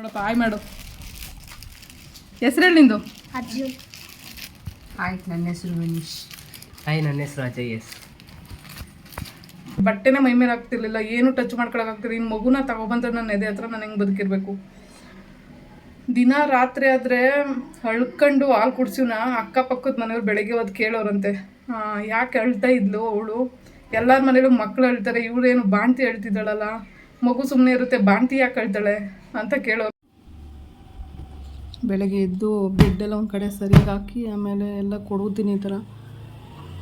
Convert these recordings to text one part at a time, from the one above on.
ನೋಡಪ್ಪ ಆಯ್ ಮಾಡು. ಹೆಸರು ನಿಂದು. ಅರ್ಜುನ್. ಹಾಯ್ ನನ್ನ ಹೆಸರು ಮನೀಶ್. ಹಾಯ್ ನನ್ನ ಹೆಸರು ಅಜಯ್ ಎಸ್. ಬಟ್ಟೆನೇ ಮೈ ಮೇಲೆ ಆಗ್ತಿರ್ಲಿಲ್ಲ ಏನು ಟಚ್ ಮಾಡ್ಕೊಳಕ್ಕಾಗ್ತಿಲ್ಲ ಇನ್ನು ಮಗುನ ತಗೊಬಂದ್ರೆ ನನ್ನ ಎದೆ ಹತ್ರ ನಾನು ಹೆಂಗೆ ಬದುಕಿರ್ಬೇಕು? ದಿನ ರಾತ್ರಿ ಆದರೆ ಅಳ್ಕೊಂಡು ಹಾಲು ಕುಡ್ಸಿವ್ನ ಅಕ್ಕಪಕ್ಕದ ಮನೆಯವ್ರು ಬೆಳಗ್ಗೆ ಹೊತ್ತು ಕೇಳೋರಂತೆ. ಆ, ಯಾಕೆ ಅಳ್ತಾ ಇದ್ಲು ಅವಳು? ಎಲ್ಲರ ಮನೇಲೂ ಮಕ್ಕಳು ಅಳ್ತಾರೆ ಇವಳೇನು ಬಾಣ್ತಿ ಅಳ್ತಿದ್ದಾಳಲ್ಲ? ಮಗು ಸುಮ್ಮನೆ ಇರುತ್ತೆ ಬಾಣ್ತಿ ಯಾಕೆ ಅಳ್ತಾಳೆ? ಅಂತ ಕೇಳೋರು. ಬೆಳಗ್ಗೆ ಎದ್ದು ಬೆಡ್ಡೆಲ್ಲ ಒಂದು ಕಡೆ ಸರಿಯಾಗಿ ಹಾಕಿ ಆಮೇಲೆ ಎಲ್ಲ ಕೊಡುತ್ತೀನಿ ಈ ಥರ.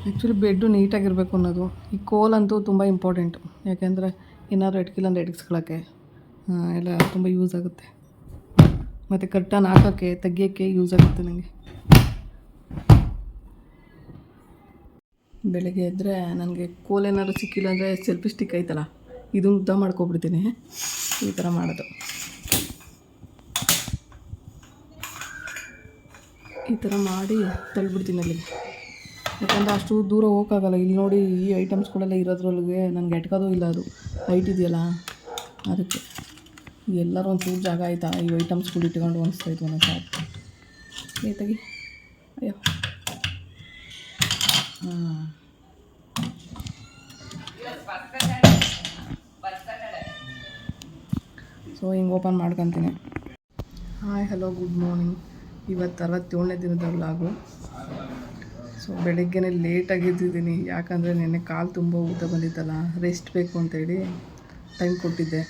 ಆ್ಯಕ್ಚುಲಿ ಬೆಡ್ಡು ನೀಟಾಗಿರಬೇಕು ಅನ್ನೋದು. ಈ ಕೋಲ್ ಅಂತೂ ತುಂಬ ಇಂಪಾರ್ಟೆಂಟ್ ಯಾಕೆಂದರೆ ಏನಾದರೂ ಎಟ್ಕಿಲ್ಲ ಅಂದರೆ ಎಲ್ಲ ತುಂಬ ಯೂಸ್ ಆಗುತ್ತೆ. ಮತ್ತು ಕರ್ಟನ್ ಹಾಕೋಕ್ಕೆ, ತೆಗಿಯೋಕ್ಕೆ ಯೂಸ್ ಆಗುತ್ತೆ ನನಗೆ ಬೆಳಗ್ಗೆ ಎದ್ದರೆ ನನಗೆ ಕೋಲ್ ಏನಾದ್ರು ಸಿಕ್ಕಿಲ್ಲ ಅಂದರೆ ಸೆಲ್ಫಿ ಸ್ಟಿಕ್ ಐತಲ್ಲ ಇದು ಉದ್ದ ಮಾಡ್ಕೊಬಿಡ್ತೀನಿ. ಈ ಥರ ಮಾಡೋದು. ಈ ಥರ ಮಾಡಿ ತಳ್ಳಿಬಿಡ್ತೀನಿ ಅಲ್ಲಿಗೆ. ಯಾಕಂದರೆ ಅಷ್ಟು ದೂರ ಹೋಗೋಕ್ಕಾಗಲ್ಲ. ಇಲ್ಲಿ ನೋಡಿ ಈ ಐಟಮ್ಸ್ಗಳೆಲ್ಲ ಇರೋದ್ರೊಳಗೆ ನನಗೆ ಎಟ್ಕೋದು ಇಲ್ಲ ಅದು. ಹೈಟ್ ಇದೆಯಲ್ಲ? ಅದಕ್ಕೆ. ಎಲ್ಲರೂ ಒಂದು ಚೂರು ಜಾಗ ಆಯಿತಾ? ಈ ಐಟಮ್ಸ್ಗಳು ಇಟ್ಕೊಂಡು ಅನಿಸ್ತಾಯಿತ್ತು ನನಗೆ ಸಾಕು ನೀಟಾಗಿ ಅಯ್ಯೋ. ಹಾಂ. ಸೊ ಹಿಂಗೆ ಓಪನ್ ಮಾಡ್ಕೊತೀನಿ. ಹಾಯ್ ಹಲೋ ಗುಡ್ ಮಾರ್ನಿಂಗ್ ಇವತ್ತು ಅರವತ್ತೇಳನೇ ದಿನದ ವ್ಲಾಗು ಸೊ ಬೆಳಗ್ಗೆನೇ ಲೇಟಾಗಿ ಎದ್ದಿದ್ದೀನಿ. ಯಾಕಂದರೆ ನೆನ್ನೆ ಕಾಲು ತುಂಬ ಊತ ಬಂದಿತ್ತಲ್ಲ ರೆಸ್ಟ್ ಬೇಕು ಅಂತೇಳಿ ಟೈಮ್ ಕೊಟ್ಟಿದ್ದೆ.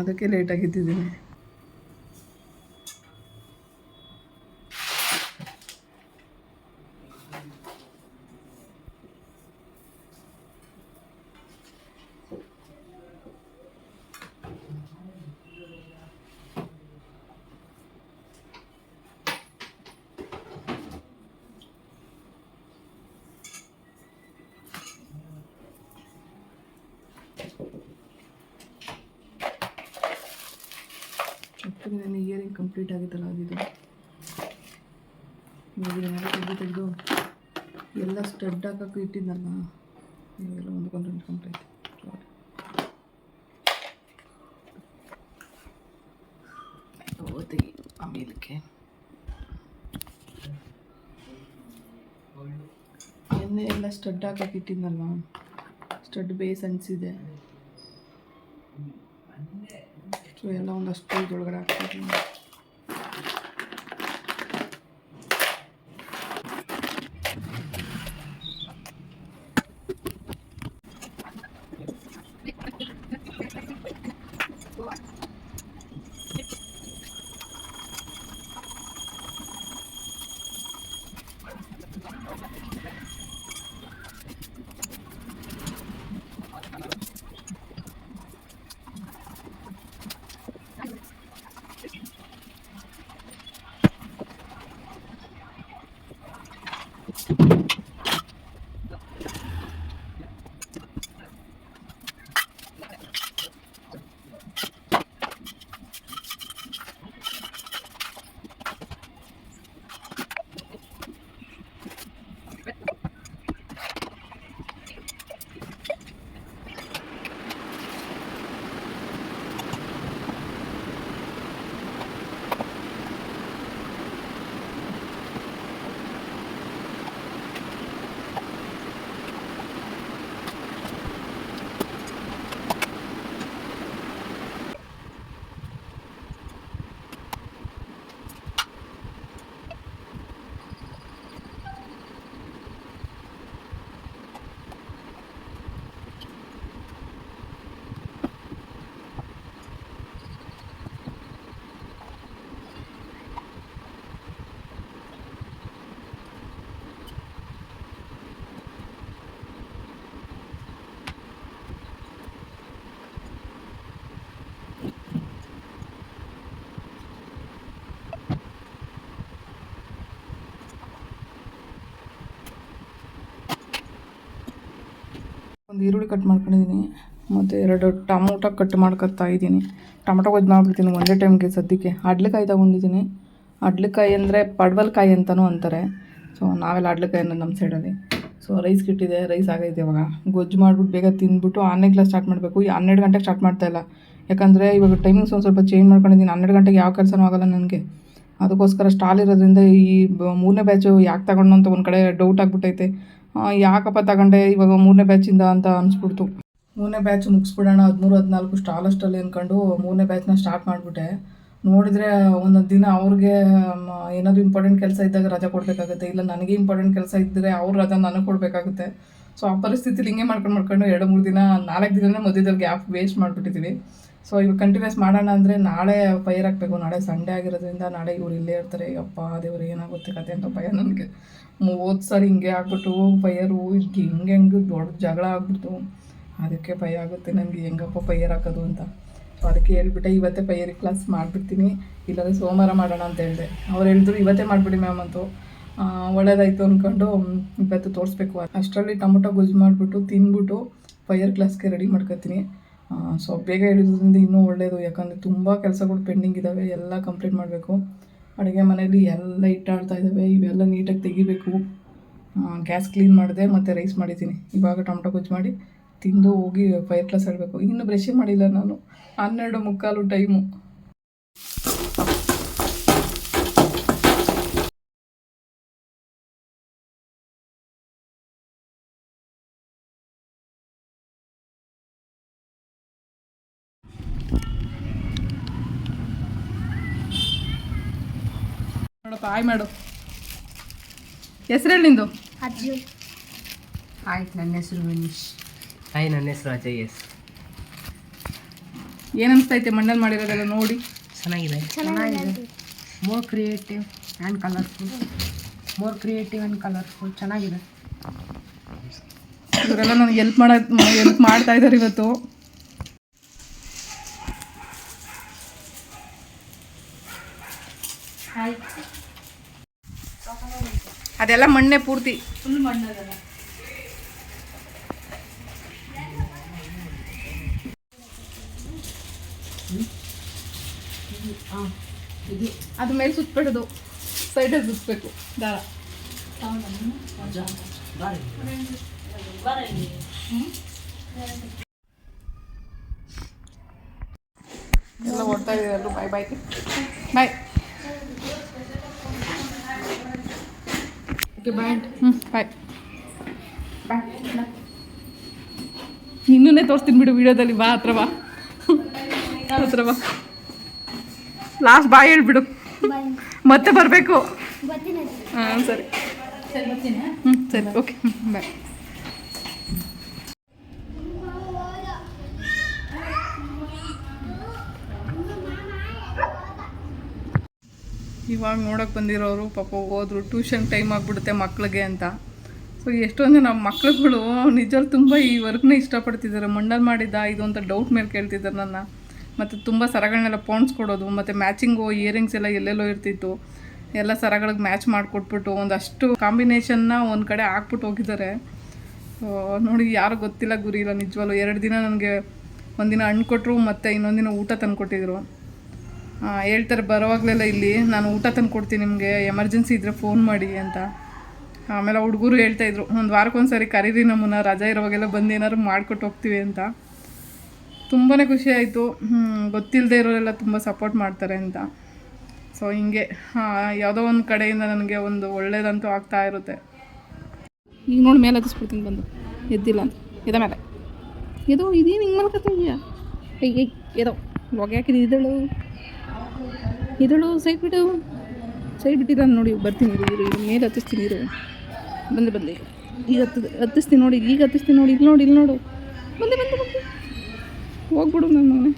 ಅದಕ್ಕೆ ಲೇಟಾಗಿ ಎದ್ದಿದ್ದೀನಿ. ಆ್ಯಕ್ಚುಲಿ ನನ್ನ ಇಯರಿಂಗ್ ಕಂಪ್ಲೀಟ್ ಆಗಿತ್ತಲ್ಲ ಆಗಿದ್ದು ಇದನ್ನೆಲ್ಲ ತೆಗೆದು ತೆಗೆದು ಎಲ್ಲ ಸ್ಟಡ್ ಹಾಕಕ್ಕೆ ಇಟ್ಟಿದ್ನಲ್ಲ ಇವೆಲ್ಲ ಒಂದಕ್ಕೊಂದು ಕಂಪ್ಲೀಟ್ ತೆಗಿ ಆಮೇಲಕ್ಕೆ. ಎಣ್ಣೆ ಎಲ್ಲ ಸ್ಟಡ್ ಹಾಕಕ್ಕೆ ಇಟ್ಟಿದ್ನಲ್ವ ಸ್ಟಡ್ ಬೇಸ್ ಅನಿಸಿದೆ. ಸೊ ಎಲ್ಲ ಒಂದಷ್ಟು ಇದ್ರೊಳಗಡೆ ಒಂದು ಈರುಳ್ಳಿ ಕಟ್ ಮಾಡ್ಕೊಂಡಿದ್ದೀನಿ ಮತ್ತು ಎರಡು ಟೊಮೊಟೊ ಕಟ್ ಮಾಡ್ಕೊತಾ ಇದ್ದೀನಿ. ಟೊಮೊಟೊ ಗೊಜ್ಜು ಮಾಡ್ಬಿಡ್ತೀನಿ ಒಂದೇ ಟೈಮ್ಗೆ ಸದ್ಯಕ್ಕೆ. ಅಡ್ಲೆಕಾಯಿ ತಗೊಂಡಿದ್ದೀನಿ ಅಡ್ಲೆಕಾಯಿ ಅಂದರೆ ಪಡ್ವಲ್ಕಾಯಿ ಅಂತಲೂ ಅಂತಾರೆ. ಸೊ ನಾವೆಲ್ಲ ಅಡ್ಲೆಕಾಯಿ ಅನ್ನೋದು ನಮ್ಮ ಸೈಡಲ್ಲಿ ಸೊ ರೈಸ್ ಕಿಟ್ಟಿದೆ ರೈಸ್ ಆಗೈತೆ ಇವಾಗ. ಗೊಜ್ಜು ಮಾಡಿಬಿಟ್ಟು ಬೇಗ ತಿಂದ್ಬಿಟ್ಟು ಹನ್ನೆರಡು ಕ್ಲಾಸ್ ಸ್ಟಾರ್ಟ್ ಮಾಡಬೇಕು. ಈ ಹನ್ನೆರಡು ಗಂಟೆಗೆ ಸ್ಟಾರ್ಟ್ ಮಾಡ್ತಾಯಿಲ್ಲ ಯಾಕಂದರೆ ಇವಾಗ ಟೈಮಿಂಗ್ಸ್ ಒಂದು ಸ್ವಲ್ಪ ಚೇಂಜ್ ಮಾಡ್ಕೊಂಡಿದ್ದೀನಿ ಹನ್ನೆರಡು ಗಂಟೆಗೆ ಯಾವ ಕೆಲಸನೂ ಆಗೋಲ್ಲ ನನಗೆ. ಅದಕ್ಕೋಸ್ಕರ ಸ್ಟಾಲ್ ಇರೋದ್ರಿಂದ ಈ ಮೂರನೇ ಬ್ಯಾಚು ಯಾಕೆ ತಗೊಂಡು ಅಂತ ಒಂದು ಕಡೆ ಡೌಟ್ ಆಗಿಬಿಟ್ಟೈತೆ. ಯಾಕಪ್ಪ ತಗೊಂಡೆ? ಇವಾಗ ಮೂರನೇ ಬ್ಯಾಚಿಂದ ಅಂತ ಅನಿಸ್ಬಿಡ್ತು. ಮೂರನೇ ಬ್ಯಾಚ್ ಮುಗಿಸ್ಬಿಡೋಣ. ಹದಿಮೂರು, ಹದಿನಾಲ್ಕು ಸ್ಟಾಲ್ ಅಷ್ಟಲ್ಲಿ ಅಂದ್ಕೊಂಡು ಮೂರನೇ ಬ್ಯಾಚ್ನ ಸ್ಟಾರ್ಟ್ ಮಾಡಿಬಿಟ್ಟೆ. ನೋಡಿದರೆ ಒಂದೊಂದು ದಿನ ಅವ್ರಿಗೆ ಏನಾದರೂ ಇಂಪಾರ್ಟೆಂಟ್ ಕೆಲಸ ಇದ್ದಾಗ ರಜಾ ಕೊಡಬೇಕಾಗುತ್ತೆ. ಇಲ್ಲ ನನಗೆ ಇಂಪಾರ್ಟೆಂಟ್ ಕೆಲಸ ಇದ್ದರೆ ಅವ್ರ ರಜಾ ನನಗೆ ಕೊಡಬೇಕಾಗುತ್ತೆ. ಸೊ ಆ ಪರಿಸ್ಥಿತಿಲಿ ಹಿಂಗೆ ಮಾಡ್ಕೊಂಡು ಮಾಡ್ಕೊಂಡು ಎರಡು, ಮೂರು ದಿನ, ನಾಲ್ಕು ದಿನನೇ ಮಧ್ಯದಲ್ಲಿ ಗ್ಯಾಪ್ ವೇಸ್ಟ್ ಮಾಡಿಬಿಟ್ಟಿದ್ದೀವಿ ಸೊ ಇವಾಗ ಕಂಟಿನ್ಯೂಸ್ ಮಾಡೋಣ ಅಂದರೆ ನಾಳೆ ಫೈರ್ ಹಾಕಬೇಕು ನಾಳೆ ಸಂಡೇ ಆಗಿರೋದ್ರಿಂದ ನಾಳೆ ಇವ್ರು ಇಲ್ಲೇ ಇರ್ತಾರೆ. ಅಪ್ಪ ದೇವ್ರು, ಏನಾಗುತ್ತೆ ಕತೆ ಅಂತ ಭಯ ನನಗೆ. ಮೂವತ್ತು ಸರಿ ಹಿಂಗೆ ಹಾಕ್ಬಿಟ್ಟು ಫೈರ್ ಹಿಂಗೆ, ಹೆಂಗೆ ದೊಡ್ಡ ಜಗಳ ಆಗ್ಬಿಡ್ತು. ಅದಕ್ಕೆ ಭಯ ಆಗುತ್ತೆ ನನಗೆ, ಹೆಂಗಪ್ಪ ಫೈರ್ ಹಾಕೋದು ಅಂತ. ಸೊ ಅದಕ್ಕೆ ಹೇಳ್ಬಿಟ್ಟೆ, ಇವತ್ತೇ ಫೈರ್ ಕ್ಲಾಸ್ ಮಾಡಿಬಿಡ್ತೀನಿ. ಇಲ್ಲಾಂದರೆ ಸೋಮವಾರ ಮಾಡೋಣ ಅಂತ ಹೇಳಿದೆ. ಅವ್ರು ಹೇಳಿದ್ರು, ಇವತ್ತೇ ಮಾಡಿಬಿಡಿ ಮ್ಯಾಮ್ ಅಂತೂ. ಒಳ್ಳೇದಾಯ್ತು ಅಂದ್ಕೊಂಡು ಇವತ್ತು ತೋರಿಸ್ಬೇಕು. ಅಷ್ಟರಲ್ಲಿ ಟೊಮೊಟೊ ಗೊಜ್ಜು ಮಾಡಿಬಿಟ್ಟು ತಿಂದ್ಬಿಟ್ಟು ಫೈರ್ ಕ್ಲಾಸ್ಗೆ ರೆಡಿ ಮಾಡ್ಕೊತೀನಿ. ಸೊ ಬೇಗ ಹೇಳಿದ್ರಿಂದ ಇನ್ನೂ ಒಳ್ಳೆಯದು ಯಾಕಂದರೆ ತುಂಬ ಕೆಲಸಗಳು ಪೆಂಡಿಂಗ್ ಇದ್ದಾವೆ ಎಲ್ಲ ಕಂಪ್ಲೀಟ್ ಮಾಡಬೇಕು. ಅಡುಗೆ ಮನೆಯಲ್ಲಿ ಎಲ್ಲ ಇಟ್ಟಾಡ್ತಾ ಇದ್ದಾವೆ ಇವೆಲ್ಲ ನೀಟಾಗಿ ತೆಗಿಬೇಕು. ಗ್ಯಾಸ್ ಕ್ಲೀನ್ ಮಾಡಿದೆ ಮತ್ತು ರೈಸ್ ಮಾಡಿದ್ದೀನಿ. ಇವಾಗ ಟೊಮೊಟೊ ಗೊಜ್ಜು ಮಾಡಿ ತಿಂದು ಹೋಗಿ ಫೈರ್ ಕ್ಲಾಸ್ ಆಡಬೇಕು. ಇನ್ನು ಬ್ರಷೇ ಮಾಡಿಲ್ಲ ನಾನು. ಹನ್ನೆರಡು ಮುಕ್ಕಾಲು ಟೈಮು ಆಯ್ ಮಾಡು. ಹೆಸರೇಳಿ ನಿಂದು. ಅರ್ಜುನ್ ಆಯ್ತು ನನ್ನ ಹೆಸರು ವಿನೀಶ್. ಹಾಯ್ ನನ್ನ ಹೆಸರು ಅಜಯ್ ಎಸ್. ಏನು ಅನಿಸ್ತೈತೆ ಮಣ್ಣಲ್ಲಿ ಮಾಡಿರೋದೆಲ್ಲ ನೋಡಿ. ಚೆನ್ನಾಗಿದೆ. ಚೆನ್ನಾಗಿದೆ. More creative and colourful more creative and colourful ಚೆನ್ನಾಗಿದೆ. ಇವರೆಲ್ಲ ನನಗೆ ಎಲ್ಪ್ ಮಾಡೋದು ಎಲ್ಪ್ ಮಾಡ್ತಾ ಇದ್ದಾರೆ ಇವತ್ತು. ಅದೆಲ್ಲ ಮಣ್ಣೆ ಪೂರ್ತಿ. ಅದು ಮೇಲೆ ಸುತ್ತಬಿಡೋದು ಸೈಡಲ್ಲಿ ಸುತ್ತಬೇಕು ದಾರ. ಎಲ್ಲ ಓಡ್ತಾ ಇದೆಯಲ್ಲ ಬಾಯ್ ಬಾಯ್ ಬಾಯ್ ಓಕೆ ಬಾಯ್ ಹ್ಞೂ ಬಾಯ್ ಬಾಯ್ ಇನ್ನೂ ತೋರಿಸ್ತೀನಿ ಬಿಡು ವಿಡಿಯೋದಲ್ಲಿ ಬಾ ಹತ್ರ ಬಾ. ಹತ್ರ ಬಾ. ಲಾಸ್ಟ್ ಬಾಯ್ ಹೇಳ್ಬಿಡು. ಮತ್ತೆ ಬರಬೇಕು. ಹಾಂ ಸರಿ. ಹ್ಞೂ ಸರಿ. ಓಕೆ ಬಾಯ್ ಇವಾಗ ನೋಡೋಕೆ ಬಂದಿರೋರು ಪಾಪ ಹೋದ್ರು ಟ್ಯೂಷನ್ ಟೈಮ್ ಆಗಿಬಿಡುತ್ತೆ ಮಕ್ಳಿಗೆ ಅಂತ. ಸೊ ಎಷ್ಟೊಂದು ನಮ್ಮ ಮಕ್ಳುಗಳು ನಿಜವಾಗ್ಲೂ ತುಂಬ ಈ ವರ್ಕ್ನ ಇಷ್ಟಪಡ್ತಿದ್ದಾರೆ ಮಂಡಲ್ ಮಾಡಿದ್ದ ಇದು ಅಂತ ಡೌಟ್ ಮೇಲೆ ಕೇಳ್ತಿದ್ದಾರೆ ನನ್ನ. ಮತ್ತು ತುಂಬ ಸರಗಳನ್ನೆಲ್ಲ ಪೌಂಡ್ಸ್ ಕೊಡೋದು, ಮತ್ತು ಮ್ಯಾಚಿಂಗು ಇಯರಿಂಗ್ಸ್ ಎಲ್ಲ ಎಲ್ಲೆಲ್ಲೋ ಇರ್ತಿತ್ತು. ಎಲ್ಲ ಸರಗಳಿಗೆ ಮ್ಯಾಚ್ ಮಾಡಿಕೊಟ್ಬಿಟ್ಟು ಒಂದಷ್ಟು ಕಾಂಬಿನೇಷನ್ನ ಒಂದು ಕಡೆ ಹಾಕ್ಬಿಟ್ಟು ಹೋಗಿದ್ದಾರೆ ನೋಡಿ, ಯಾರು ಗೊತ್ತಿಲ್ಲ ಗುರಿ ಇಲ್ಲ, ನಿಜವಾಗ್ಲೂ. ಎರಡು ದಿನ ನನಗೆ ಒಂದಿನ ಹಣ್ಣು ಕೊಟ್ಟರು ಮತ್ತು ಇನ್ನೊಂದು ದಿನ ಊಟ ತಂದು ಕೊಟ್ಟಿದ್ರು ಹೇಳ್ತಾರೆ, ಬರೋವಾಗಲೆಲ್ಲ ಇಲ್ಲಿ ನಾನು ಊಟ ತಂದು ಕೊಡ್ತೀನಿ ನಿಮಗೆ, ಎಮರ್ಜೆನ್ಸಿ ಇದ್ದರೆ ಫೋನ್ ಮಾಡಿ ಅಂತ. ಆಮೇಲೆ ಹುಡುಗರು ಹೇಳ್ತಾಯಿದ್ರು ಒಂದು ವಾರಕ್ಕೊಂದ್ಸರಿ ಕರೀರಿ ನಮ್ಮನ್ನ, ರಜಾ ಇರೋವಾಗೆಲ್ಲ ಬಂದು ಏನಾದ್ರು ಮಾಡಿಕೊಟ್ಟು ಹೋಗ್ತೀವಿ ಅಂತ. ತುಂಬಾ ಖುಷಿ ಆಯಿತು. ಗೊತ್ತಿಲ್ಲದೆ ಇರೋರೆಲ್ಲ ತುಂಬ ಸಪೋರ್ಟ್ ಮಾಡ್ತಾರೆ ಅಂತ. ಸೊ ಹಿಂಗೆ ಯಾವುದೋ ಒಂದು ಕಡೆಯಿಂದ ನನಗೆ ಒಂದು ಒಳ್ಳೇದಂತೂ ಆಗ್ತಾ ಇರುತ್ತೆ. ಈಗ ನೋಡಿ, ಮೇಲೆ ಹತ್ತಿಸ್ಬಿಡ್ತೀನಿ ಬಂದು. ಎದ್ದಿಲ್ಲ ಅಂತ. ಇದ ಮೇಲೆ. ಇದು ಇದೇನು ಹಿಂಗೆ ಮಾಡ್ಕೊತೀಯ ಏಯ್ ಏಯ್ ಏನೋ ಹೊಗೆ ಇದಳು ಸೈಡ್ ಬಿಡು ಸೈಡ್ ಬಿಟ್ಟಿದ್ದಾನೆ ನೋಡಿ, ಬರ್ತೀನಿ ಇರು ಇರು ಮೇಲೆ ಹತ್ತಿಸ್ತೀನಿ ಇರು ಬಂದೆ ಬಂದೆ. ಈಗ ಹತ್ತು, ಹತ್ತಿಸ್ತೀನಿ ನೋಡಿ, ಈಗ ಹತ್ತಿಸ್ತೀನಿ ನೋಡಿ, ಇಲ್ಲಿ ನೋಡಿ, ಇಲ್ಲಿ ನೋಡು. ಬಂದೆ ಬಂದೆ ಬಂದೆ. ಹೋಗ್ಬಿಡು ನಾನು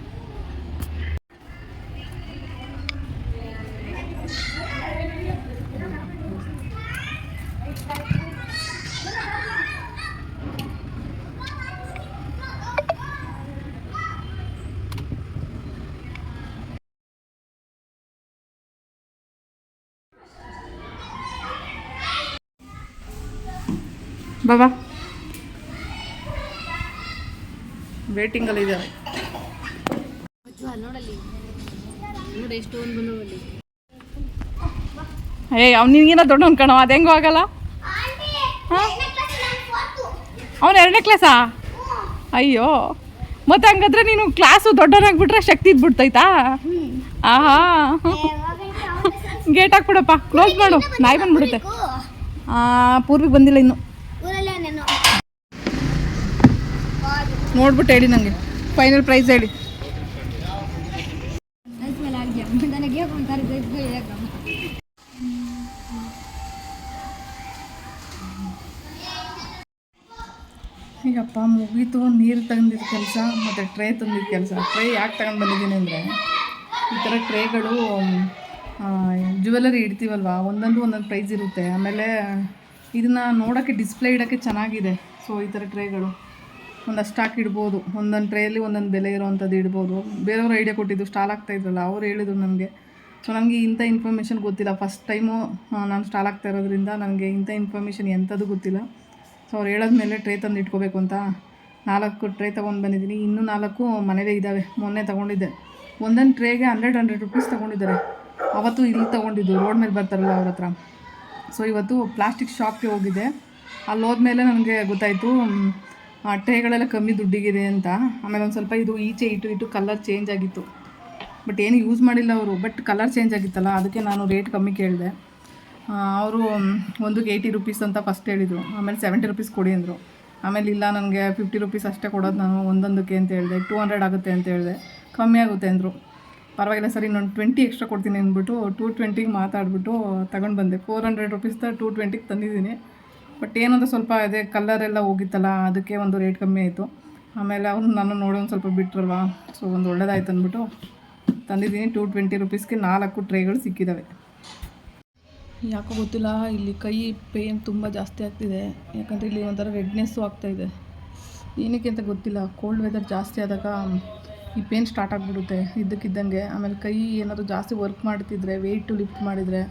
ಬಾಬಾ ವೇಟಿಂಗಲ್ಲಿ ಇದ್ದಾರೆ ನೋಡಲ್ಲಿ ನೋಡಿ ಎಷ್ಟು ಒಂದು ಬಂದವಲ್ಲಿ ಏಯ್ ಅವ್ನು ನಿನಗಿನ್ನ ದೊಡ್ಡ ಕಣವ ಅದು ಹೆಂಗೋ ಆಗಲ್ಲ? ಅವನು ಎರಡನೇ ಕ್ಲಾಸಾ ಅಯ್ಯೋ. ಮತ್ತೆ ಹಂಗಾದ್ರೆ ನೀನು ಕ್ಲಾಸು ದೊಡ್ಡವನಾಗ್ಬಿಟ್ರೆ ಶಕ್ತಿ ಇದ್ಬಿಡ್ತೈತಾ? ಆಹಾ. ಗೇಟ್ ಹಾಕ್ಬಿಡಪ್ಪ. ಕ್ಲೋಸ್ ಮಾಡು. ನಾಯಿ ಬಂದ್ಬಿಡುತ್ತೆ. ಆ, ಪೂರ್ವಿಗೆ ಬಂದಿಲ್ಲ ಇನ್ನು ಊರಲ್ಲೇ ನಾನು ನೋಡ್ಬಿಟ್ಟು ಹೇಳಿ ನನಗೆ ಫೈನಲ್ ಪ್ರೈಸ್ ಹೇಳಿ. ಈಗಪ್ಪ ಮುಗೀತು, ನೀರು ತಗೊಂಡಿದ್ದ ಕೆಲಸ, ಮತ್ತು ಟ್ರೇ ತಂದಿದ್ದ ಕೆಲಸ. ಟ್ರೇ ಯಾಕೆ ತಗೊಂಡು ಬಂದಿದ್ದೀನಿ ಅಂದರೆ, ಈ ಥರ ಟ್ರೇಗಳು ಜ್ಯುವೆಲರಿ ಇಡ್ತೀವಲ್ವ? ಒಂದೊಂದು ಒಂದೊಂದು ಪ್ರೈಸ್ ಇರುತ್ತೆ. ಆಮೇಲೆ ಇದನ್ನು ನೋಡೋಕ್ಕೆ ಡಿಸ್ಪ್ಲೇ ಇಡೋಕ್ಕೆ ಚೆನ್ನಾಗಿದೆ. ಸೊ ಈ ಥರ ಟ್ರೇಗಳು ಒಂದಷ್ಟು ಸ್ಟಾಕ್ ಇಡ್ಬೋದು, ಒಂದೊಂದು ಟ್ರೇಯಲ್ಲಿ ಒಂದೊಂದು ಬೆಲೆ ಇರೋವಂಥದ್ದು ಇಡ್ಬೋದು. ಬೇರೆಯವ್ರು ಐಡಿಯಾ ಕೊಟ್ಟಿದ್ದು ಸ್ಟಾಲ್ ಆಗ್ತಾ ಇದ್ರಲ್ಲ, ಅವ್ರು ಹೇಳಿದ್ರು ನನಗೆ ಸೊ ನನಗೆ ಇಂಥ ಇನ್ಫಾರ್ಮೇಷನ್ ಗೊತ್ತಿಲ್ಲ. ಫಸ್ಟ್ ಟೈಮು ನಾನು ಸ್ಟಾಲ್ ಆಗ್ತಾ ಇರೋದ್ರಿಂದ ನನಗೆ ಇಂಥ ಇನ್ಫಾರ್ಮೇಷನ್ ಎಂಥದ್ದು ಗೊತ್ತಿಲ್ಲ. ಸೊ ಅವ್ರು ಹೇಳೋದ್ಮೇಲೆ ಟ್ರೇ ತಂದು ಇಟ್ಕೋಬೇಕು ಅಂತ. ನಾಲ್ಕು ಟ್ರೇ ತೊಗೊಂಡು ಬಂದಿದ್ದೀನಿ. ಇನ್ನೂ ನಾಲ್ಕು ಮನೇಲೇ ಇದ್ದಾವೆ. ಮೊನ್ನೆ ತೊಗೊಂಡಿದ್ದೆ. ಒಂದೊಂದು ಟ್ರೇಗೆ ಹಂಡ್ರೆಡ್ ಹಂಡ್ರೆಡ್ ರುಪೀಸ್ ತೊಗೊಂಡಿದ್ದಾರೆ. ಅವತ್ತು ಇಲ್ಲಿ ತೊಗೊಂಡಿದ್ದು. ರೋಡ್ ಮೇಲೆ ಬರ್ತಾರಲ್ಲ ಅವ್ರ ಹತ್ರ. ಸೊ ಇವತ್ತು ಪ್ಲಾಸ್ಟಿಕ್ ಶಾಪ್ಗೆ ಹೋಗಿದ್ದೆ. ಅಲ್ಲಿ ಹೋದ್ಮೇಲೆ ನನಗೆ ಗೊತ್ತಾಯಿತು ಟ್ರೇಗಳೆಲ್ಲ ಕಮ್ಮಿ ದುಡ್ಡಿಗಿದೆ ಅಂತ. ಆಮೇಲೆ ಒಂದು ಸ್ವಲ್ಪ ಇದು ಈಚೆ ಇಟ್ಟು ಇಟ್ಟು ಕಲರ್ ಚೇಂಜ್ ಆಗಿತ್ತು. ಬಟ್ ಏನು ಯೂಸ್ ಮಾಡಿಲ್ಲ ಅವರು. ಬಟ್ ಕಲರ್ ಚೇಂಜ್ ಆಗಿತ್ತಲ್ಲ, ಅದಕ್ಕೆ ನಾನು ರೇಟ್ ಕಮ್ಮಿ ಕೇಳಿದೆ. ಅವರು ಒಂದು ಏಯ್ಟಿ ರುಪೀಸ್ ಅಂತ ಫಸ್ಟ್ ಹೇಳಿದರು. ಆಮೇಲೆ ಸೆವೆಂಟಿ ರುಪೀಸ್ ಕೊಡಿ ಅಂದರು. ಆಮೇಲೆ ಇಲ್ಲ ನನಗೆ ಫಿಫ್ಟಿ ರುಪೀಸ್ ಅಷ್ಟೇ ಕೊಡೋದು ನಾನು ಒಂದೊಂದಕ್ಕೆ ಅಂತ ಹೇಳಿದೆ. ಟೂ ಹಂಡ್ರೆಡ್ ಆಗುತ್ತೆ ಅಂತ ಹೇಳಿದೆ. ಕಮ್ಮಿ ಆಗುತ್ತೆ ಅಂದರು. ಪರವಾಗಿಲ್ಲ ಸರಿ ನಾನು ಟ್ವೆಂಟಿ ಎಕ್ಸ್ಟ್ರಾ ಕೊಡ್ತೀನಿ ಅಂದ್ಬಿಟ್ಟು ಟೂ ಟ್ವೆಂಟಿಗೆ ಮಾತಾಡಿಬಿಟ್ಟು ತಗೊಂಡು ಬಂದೆ. ಫೋರ್ ಹಂಡ್ರೆಡ್ ರುಪೀಸ್ದ ಟೂ ಟ್ವೆಂಟಿಗೆ ತಂದಿದ್ದೀನಿ. ಬಟ್ ಏನಂದ್ರೆ ಸ್ವಲ್ಪ ಅದೇ ಕಲರ್ ಎಲ್ಲ ಹೋಗಿತ್ತಲ್ಲ, ಅದಕ್ಕೆ ಒಂದು ರೇಟ್ ಕಮ್ಮಿ ಆಯಿತು. ಆಮೇಲೆ ಅವ್ರು ನಾನು ನೋಡಿ ಒಂದು ಸ್ವಲ್ಪ ಬಿಟ್ರಲ್ವಾ? ಸೊ ಒಂದು ಒಳ್ಳೇದಾಯ್ತು ಅಂದ್ಬಿಟ್ಟು ತಂದಿದ್ದೀನಿ. ಟೂ ಟ್ವೆಂಟಿ ರುಪೀಸ್ಗೆ ನಾಲ್ಕು ಟ್ರೇಗಳು ಸಿಕ್ಕಿದ್ದಾವೆ ಯಾಕೋ ಗೊತ್ತಿಲ್ಲ, ಇಲ್ಲಿ ಕೈ ಪೇನ್ ತುಂಬ ಜಾಸ್ತಿ ಆಗ್ತಿದೆ. ಯಾಕಂದರೆ ಇಲ್ಲಿ ಒಂಥರ ರೆಡ್ನೆಸ್ಸು ಆಗ್ತಾಯಿದೆ ಏನಕ್ಕೆ ಅಂತ ಗೊತ್ತಿಲ್ಲ. ಕೋಲ್ಡ್ ವೆದರ್ ಜಾಸ್ತಿ ಆದಾಗ ಈ ಪೇನ್ ಸ್ಟಾರ್ಟ್ ಆಗಿಬಿಡುತ್ತೆ, ಇದ್ದಕ್ಕಿದ್ದಂಗೆ. ಆಮೇಲೆ ಕೈ ಏನಾದರೂ ಜಾಸ್ತಿ ವರ್ಕ್ ಮಾಡ್ತಿದ್ರೆ ವೆಯ್ಟು ಲಿಫ್ಟ್ ಮಾಡಿದರೆ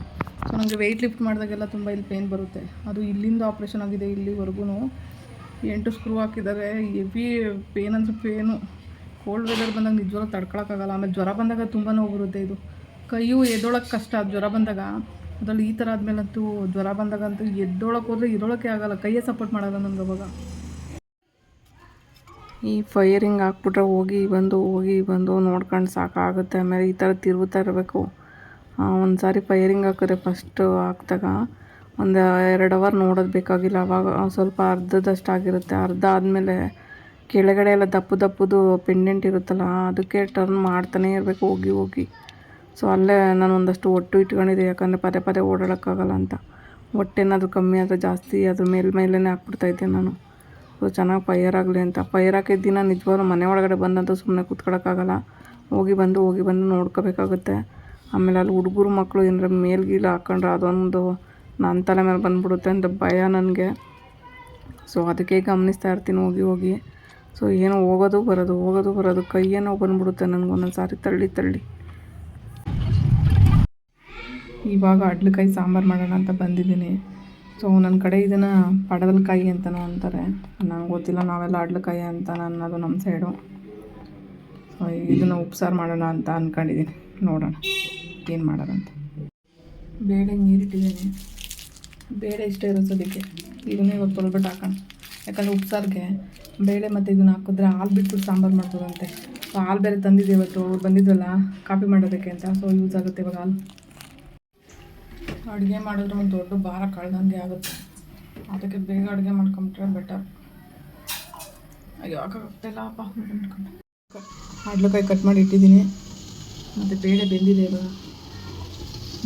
ಸೊ ನನಗೆ ವೆಯ್ಟ್ ಲಿಫ್ಟ್ ಮಾಡಿದಾಗೆಲ್ಲ ತುಂಬ ಇಲ್ಲಿ ಪೇನ್ ಬರುತ್ತೆ. ಅದು ಇಲ್ಲಿಂದ ಆಪ್ರೇಷನ್ ಆಗಿದೆ ಇಲ್ಲಿವರೆಗೂ ಎಂಟು ಸ್ಕ್ರೂ ಹಾಕಿದ್ದಾರೆ ಹೆವಿ ಪೇನ್ ಅಂದರೆ ಪೇನು ಕೋಲ್ಡ್ ವೆದರ್ ಬಂದಾಗ ನಿಜವಾಗ್ಲೂ ತಡ್ಕೊಳಕ್ಕಾಗಲ್ಲ. ಆಮೇಲೆ ಜ್ವರ ಬಂದಾಗ ತುಂಬ ನೋವು ಬರುತ್ತೆ ಇದು. ಕೈಯೂ ಎದ್ದೊಳಕ್ಕೆ ಕಷ್ಟ ಜ್ವರ ಬಂದಾಗ. ಅದರಲ್ಲಿ ಈ ಥರ ಆದಮೇಲಂತೂ ಜ್ವರ ಬಂದಾಗಂತೂ ಎದ್ದೊಳಕ್ಕೆ ಹೋದರೆ ಇರೋಳಕ್ಕೆ ಆಗಲ್ಲ. ಕೈಯೇ ಸಪೋರ್ಟ್ ಮಾಡೋಲ್ಲ ನನಗೆ ಅವಾಗ. ಈ ಫೈರಿಂಗ್ ಹಾಕ್ಬಿಟ್ರೆ ಹೋಗಿ ಬಂದು ಹೋಗಿ ಬಂದು ನೋಡ್ಕೊಂಡು ಸಾಕಾಗುತ್ತೆ. ಆಮೇಲೆ ಈ ಥರ ತಿರುಗುತ್ತಾ ಇರಬೇಕು. ಒಂದು ಸಾರಿ ಫೈರಿಂಗ್ ಹಾಕಿದ್ರೆ ಫಸ್ಟು ಹಾಕಿದಾಗ ಒಂದು ಎರಡು ಅವರ್ ನೋಡೋದು ಬೇಕಾಗಿಲ್ಲ. ಅವಾಗ ಸ್ವಲ್ಪ ಅರ್ಧದಷ್ಟು ಆಗಿರುತ್ತೆ. ಅರ್ಧ ಆದಮೇಲೆ ಕೆಳಗಡೆ ಎಲ್ಲ ದಪ್ಪು ದಪ್ಪದು ಪೆಂಡೆಂಟ್ ಇರುತ್ತಲ್ಲ, ಅದಕ್ಕೆ ಟರ್ನ್ ಮಾಡ್ತಾನೇ ಇರಬೇಕು ಹೋಗಿ ಹೋಗಿ. ಸೊ ಅಲ್ಲೇ ನಾನು ಒಂದಷ್ಟು ಒಟ್ಟು ಇಟ್ಕೊಂಡಿದ್ದೆ. ಯಾಕಂದರೆ ಪದೇ ಪದೇ ಓಡಾಡೋಕ್ಕಾಗಲ್ಲ ಅಂತ. ಹೊಟ್ಟೆನಾದರೂ ಕಮ್ಮಿ ಆದರೆ ಜಾಸ್ತಿ ಅದ್ರ ಮೇಲೆ ಮೇಲೇ ಹಾಕ್ಬಿಡ್ತಾಯಿದ್ದೆ ನಾನು. ಸೊ ಚೆನ್ನಾಗಿ ಫೈರ್ ಆಗಲಿ ಅಂತ. ಫೈರ್ ಹಾಕಿದ ದಿನ ನಿಜವಾಗ್ಲೂ ಮನೆ ಒಳಗಡೆ ಬಂದಂತೂ ಸುಮ್ಮನೆ ಕೂತ್ಕೊಳ್ಳೋಕ್ಕಾಗಲ್ಲ ಹೋಗಿ ಬಂದು ಹೋಗಿ ಬಂದು ನೋಡ್ಕೋಬೇಕಾಗುತ್ತೆ. ಆಮೇಲೆ ಅಲ್ಲಿ ಹುಡುಗರು ಮಕ್ಕಳು ಏನಾರ ಮೇಲ್ಗೀಲ್ ಹಾಕೊಂಡ್ರೆ ಅದೊಂದು ನನ್ನ ತಲೆ ಮೇಲೆ ಬಂದುಬಿಡುತ್ತೆ ಅಂತ ಭಯ ನನಗೆ. ಸೊ ಅದಕ್ಕೆ ಗಮನಿಸ್ತಾ ಇರ್ತೀನಿ ಹೋಗಿ ಹೋಗಿ. ಸೊ ಏನೋ ಹೋಗೋದು ಬರೋದು ಹೋಗೋದು ಬರೋದು ಕೈಯೇನೋ ಬಂದ್ಬಿಡುತ್ತೆ ನನಗೆ ಒಂದೊಂದು ಸಾರಿ ತಳ್ಳಿ ತಳ್ಳಿ. ಇವಾಗ ಅಡ್ಲಕಾಯಿ ಸಾಂಬಾರು ಮಾಡೋಣ ಅಂತ ಬಂದಿದ್ದೀನಿ. ಸೊ ನನ್ನ ಕಡೆ ಇದನ್ನು ಪಡದಲ್ಕಾಯಿ ಅಂತಲೂ ಅಂತಾರೆ. ನನಗೆ ಗೊತ್ತಿಲ್ಲ ನಾವೆಲ್ಲ ಅಡ್ಲಕಾಯಿ ಅಂತ ಅನ್ನೋದು ನಮ್ಮ ಸೈಡು ಸೊ ಇದನ್ನು ಉಪ್ಸಾರು ಮಾಡೋಣ ಅಂತ ಅಂದ್ಕೊಂಡಿದ್ದೀನಿ ನೋಡೋಣ. ಏನು ಮಾಡೋದಂತ? ಬೇಳೆ ನೀರಿಟ್ಟಿದ್ದೀನಿ ಬೇಳೆ ಇಷ್ಟ ಇರೋದು ಅದಕ್ಕೆ ಇದನ್ನೇ ಇವಾಗ ತೊಳ್ಬಿಟ್ಟು ಹಾಕೋಣ. ಯಾಕಂದರೆ ಉಪ್ಸಾರಿಗೆ ಬೇಳೆ ಮತ್ತು ಇದನ್ನ ಹಾಕಿದ್ರೆ ಹಾಲು ಬಿಟ್ಟು ಸಾಂಬಾರು ಮಾಡ್ತದಂತೆ ಸೊ ಹಾಲು ಬೇರೆ ತಂದಿದ್ದೆ ಇವತ್ತು. ಅವ್ರು ಕಾಪಿ ಮಾಡೋದಕ್ಕೆ ಅಂತ. ಸೊ ಯೂಸ್ ಆಗುತ್ತೆ ಇವಾಗ ಹಾಲು. ಅಡುಗೆ ಮಾಡಿದ್ರೆ ಒಂದು ದೊಡ್ಡ ಭಾರ ಕಳೆದಂಗೆ ಆಗುತ್ತೆ. ಅದಕ್ಕೆ ಬೇಗ ಅಡುಗೆ ಮಾಡ್ಕೊಂಬಿಟ್ರೆ ಬೆಟರ್ ಅಯ್ಯೋ ಅಪ್ಪ ಹಾಡ್ಲಕಾಯಿ ಕಟ್ ಮಾಡಿ ಇಟ್ಟಿದ್ದೀನಿ. ಮತ್ತು ಬೇಳೆ ಬೆಂದಿದೆ ಇವಾಗ.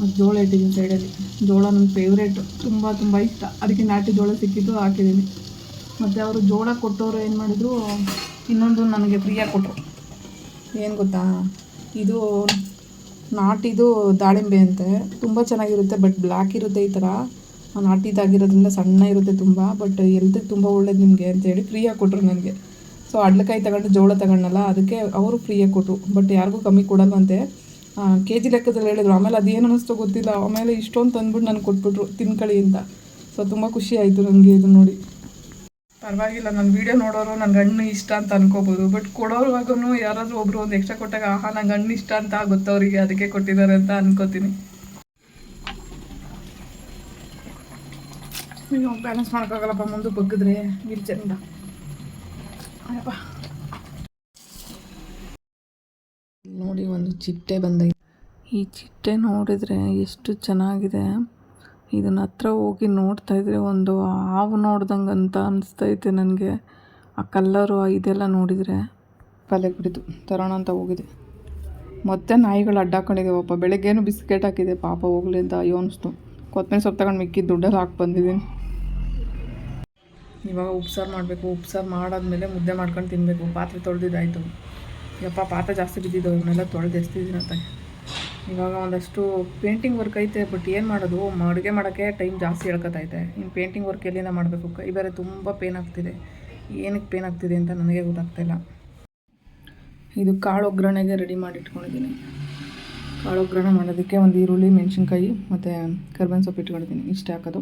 ಮತ್ತು ಜೋಳ ಇಟ್ಟಿದ್ದೀನಿ ಸೈಡಲ್ಲಿ. ಜೋಳ ನನ್ನ ಫೇವ್ರೇಟು ತುಂಬ ತುಂಬ ಇಷ್ಟ. ಅದಕ್ಕೆ ನಾಟಿ ಜೋಳ ಸಿಕ್ಕಿದ್ದು ಹಾಕಿದ್ದೀನಿ. ಮತ್ತು ಅವರು ಜೋಳ ಕೊಟ್ಟವರು ಏನು ಮಾಡಿದ್ರು? ಇನ್ನೊಂದು ನನಗೆ ಫ್ರೀಯಾಗಿ ಕೊಟ್ಟರು ಏನು ಗೊತ್ತಾ? ಇದು ನಾಟಿದು ದಾಳಿಂಬೆ ಅಂತೆ. ತುಂಬ ಚೆನ್ನಾಗಿರುತ್ತೆ ಬಟ್ ಬ್ಲ್ಯಾಕ್ ಇರುತ್ತೆ ಈ ಥರ ನಾಟಿದಾಗಿರೋದ್ರಿಂದ ಸಣ್ಣ ಇರುತ್ತೆ ತುಂಬ ಬಟ್ ಎಲ್ದಕ್ಕೆ ತುಂಬ ಒಳ್ಳೇದು ನಿಮಗೆ ಅಂತೇಳಿ ಫ್ರೀಯಾಗಿ ಕೊಟ್ಟರು ನನಗೆ. ಸೊ ಅಡ್ಲಕಾಯಿ ತಗೊಂಡು ಜೋಳ ತಗೊಂಡಲ್ಲ ಅದಕ್ಕೆ ಅವರು ಫ್ರೀಯಾಗಿ ಕೊಟ್ಟರು ಬಟ್ ಯಾರಿಗೂ ಕಮ್ಮಿ ಕೊಡಲ್ವಂತೆ. ಕೆ ಜಿ ಲೆಕ್ಕದಲ್ಲಿ ಹೇಳಿದ್ರು. ಆಮೇಲೆ ಅದೇನು ಅನ್ನಿಸ್ತೋ ಗೊತ್ತಿಲ್ಲ. ಆಮೇಲೆ ಇಷ್ಟೊಂದು ತಂದ್ಬಿಟ್ಟು ನನಗೆ ಕೊಟ್ಬಿಟ್ರು. ತಿನ್ಕಳಿ ಅಂತ. ಸೊ ತುಂಬ ಖುಷಿ ಆಯಿತು ನನಗೆ ಇದು ನೋಡಿ. ಪರವಾಗಿಲ್ಲ ನನ್ನ ವೀಡಿಯೋ ನೋಡೋರು ನನ್ನ ಗಣ್ಣು ಇಷ್ಟ ಅಂತ ಅನ್ಕೋಬೋದು. ಬಟ್ ಕೊಡೋರುವಾಗೂ ಯಾರಾದರೂ ಒಬ್ರು ಒಂದು ಎಕ್ಸ್ಟ್ರಾ ಕೊಟ್ಟಾಗ, ಆಹಾ ನನ್ನ ಗಣ್ಣು ಇಷ್ಟ ಅಂತ ಗೊತ್ತವರಿಗೆ ಅದಕ್ಕೆ ಕೊಟ್ಟಿದ್ದಾರೆ ಅಂತ ಅನ್ಕೋತೀನಿ. ಬ್ಯಾಲೆನ್ಸ್ ಮಾಡೋಕ್ಕಾಗಲ್ಲಪ್ಪ, ಮುಂದೆ ಬಗ್ಗಿದ್ರೆ ವೀಲ್ ಚೇರಿಂದ ಅಯ್ಯಪ್ಪ. ನೋಡಿ, ಒಂದು ಚಿಟ್ಟೆ ಬಂದೈತೆ ಈ ಚಿಟ್ಟೆ ನೋಡಿದರೆ ಎಷ್ಟು ಚೆನ್ನಾಗಿದೆ. ಇದನ್ನ ಹತ್ರ ಹೋಗಿ ನೋಡ್ತಾ ಇದ್ರೆ ಒಂದು ಹಾವು ನೋಡ್ದಂಗೆ ಅಂತ ಅನಿಸ್ತೈತೆ ನನಗೆ. ಆ ಕಲ್ಲರು ಇದೆಲ್ಲ ನೋಡಿದರೆ ತಲೆ ಬಿಡಿತು ತರೋಣ ಅಂತ ಹೋಗಿದೆ. ಮತ್ತೆ ನಾಯಿಗಳು ಅಡ್ಡಾಕೊಂಡಿದ್ದಾವಪ್ಪ ಬೆಳಗ್ಗೆನೂ ಬಿಸ್ಕೆಟ್ ಹಾಕಿದೆ. ಪಾಪ ಹೋಗ್ಲಿ ಅಂತ ಅಯ್ಯೋ ಅನಿಸ್ತು. ಕೊತ್ತಂಬರಿ ಸೊಪ್ಪು ತಗೊಂಡು ಮಿಕ್ಕಿ ದುಡ್ಡಲ್ಲಿ ಹಾಕಿ ಬಂದಿದ್ದೀನಿ. ಇವಾಗ ಉಪ್ಸಾರು ಮಾಡಬೇಕು. ಉಪ್ಸಾರು ಮಾಡಾದ್ಮೇಲೆ ಮುದ್ದೆ ಮಾಡ್ಕೊಂಡು ತಿನ್ನಬೇಕು ಪಾತ್ರೆ ತೊಳೆದಿದ್ದಾಯಿತು. ಯಪ್ಪ ಪಾತ ಜಾಸ್ತಿ ಬಿದ್ದಿದ್ದು ಇವನ್ನೆಲ್ಲ ತೊಳೆದು ಎಸ್ತಿದ್ದೀನಿ ಅಂತ. ಇವಾಗ ಒಂದಷ್ಟು ಪೇಂಟಿಂಗ್ ವರ್ಕ್ ಐತೆ ಬಟ್ ಏನು ಮಾಡೋದು? ಅಡುಗೆ ಮಾಡೋಕ್ಕೆ ಟೈಮ್ ಜಾಸ್ತಿ ಹೇಳ್ಕೊತೈತೆ ಇನ್ನು ಪೇಂಟಿಂಗ್ ವರ್ಕ್ ಎಲ್ಲಿಂದ ಮಾಡಬೇಕು? ಈ ಬೇರೆ ತುಂಬ ಪೇನ್ ಆಗ್ತಿದೆ. ಏನಕ್ಕೆ ಪೇನ್ ಆಗ್ತಿದೆ ಅಂತ ನನಗೆ ಗೊತ್ತಾಗ್ತಾಯಿಲ್ಲ ಇದು ಕಾಳು ಒಗ್ಗರಣೆಗೆ ರೆಡಿ ಮಾಡಿ ಇಟ್ಕೊಂಡಿದ್ದೀನಿ. ಕಾಳು ಒಗ್ಗರಣೆ ಮಾಡೋದಕ್ಕೆ ಒಂದು ಈರುಳ್ಳಿ, ಮೆಣಸಿನ್ಕಾಯಿ, ಮತ್ತು ಕರ್ಬೇವಿನ ಸೊಪ್ಪು ಇಟ್ಕೊಂಡಿದ್ದೀನಿ. ಇಷ್ಟೇ ಹಾಕೋದು.